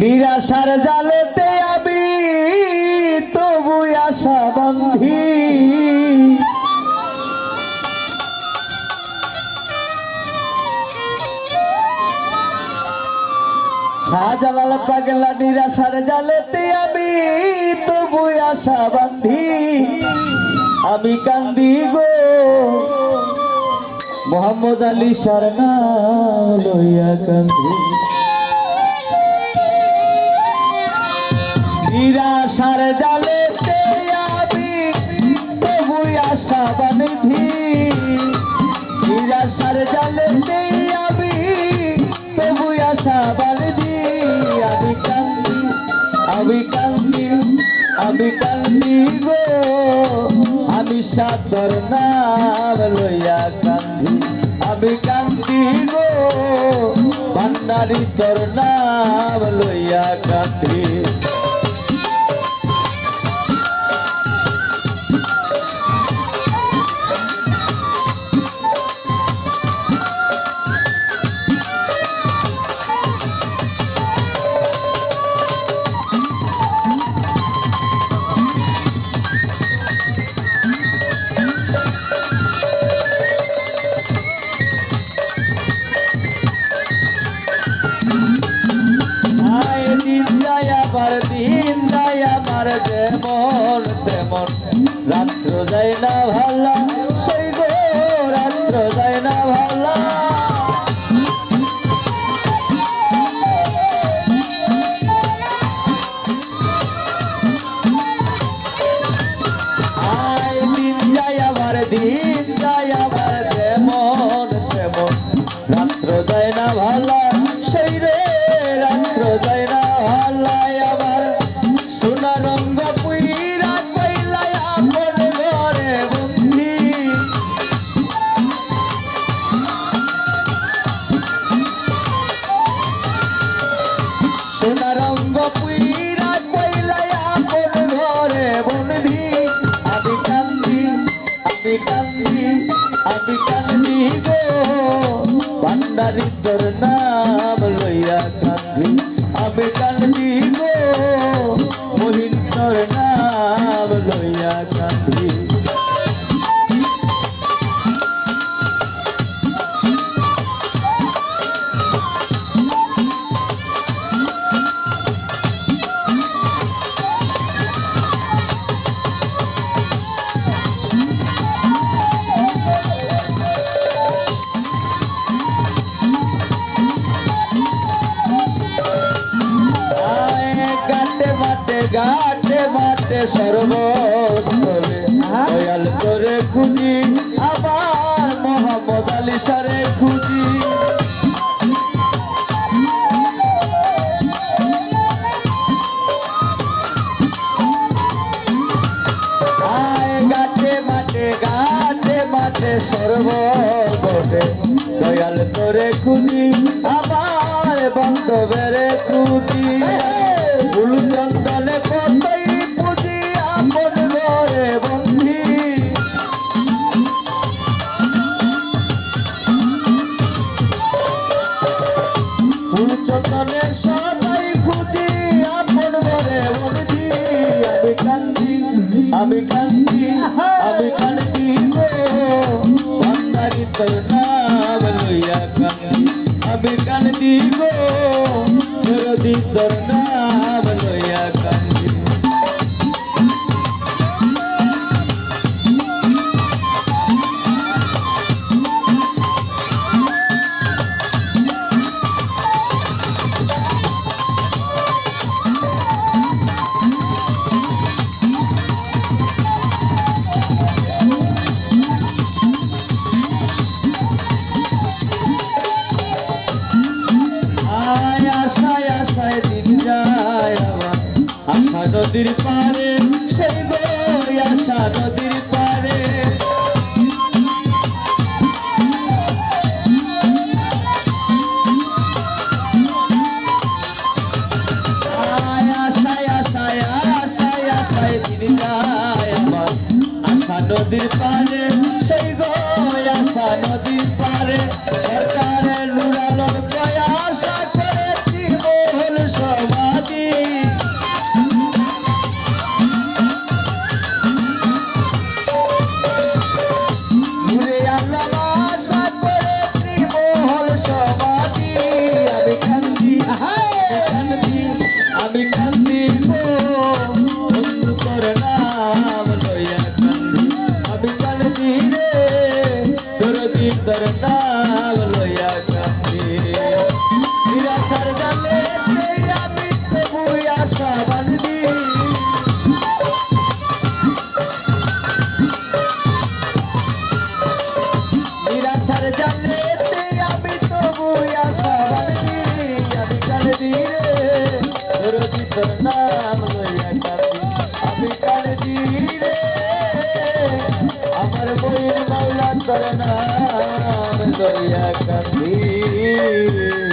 নিরাশার জালেতে আমি তবু আশা বন্ধি। শাহজালাল পাগলা নিরাশার জালেতে আমি তবু আশা বান্ধি। আমি কান্দি গো, মোহাম্মদ আলী সার লইয়া কান্দি। নিরাশার জালেতে আমি তবু আশা বান্ধি নিরাশার জালেতে আমি তবু আশা বান্ধি আমি কান্দি আমি কান্দি আমি কান্দি গো। আমি সাদর নাম লইয়া কান্দি, আমি কান্দি গো। ভান্ডারি তোর নাম লইয়া আমার যেমন তেমন। রাত্র যাই না ভালা ভান্ডারি তোর নাম লইয়া কান্দি। আমি কান্দি গো। মহিন তোর নাম লইয়া কান্দি। গাটে মাঠে সর্বস্থলে দয়াল করে খুঁজি আবার মোহাম্মদ আলী সারে খুঁজি। আয় গাছে মাঠে গাছে মাঠে সর্বগটে দয়াল করে খুঁজি ঘরে বন্ধি সবাই খুঁজি বন্ধি আমি কান্দি আমি কান্দি গো ভান্ডারি তোর নাম লইয়া কান্দি আমি কান্দি গো মেরদি তোর নাম আশা নদীর পারে, সেই বই আশা নদীর পারে। নদীর পারে, সেই গো আশা নদীর পারে। তোর নাম লইয়া কান্দি নিরাশার জালে আমি তবু আশা বান্ধি নিরাশার জালে আমি তবু আশা বান্ধি আমি কান্দি রে রোজি তোর নাম লইয়া কান্দি আমি কান্দি রে, আমার বইয়ের মাওলা তোর নাম। লইয়া কান্দি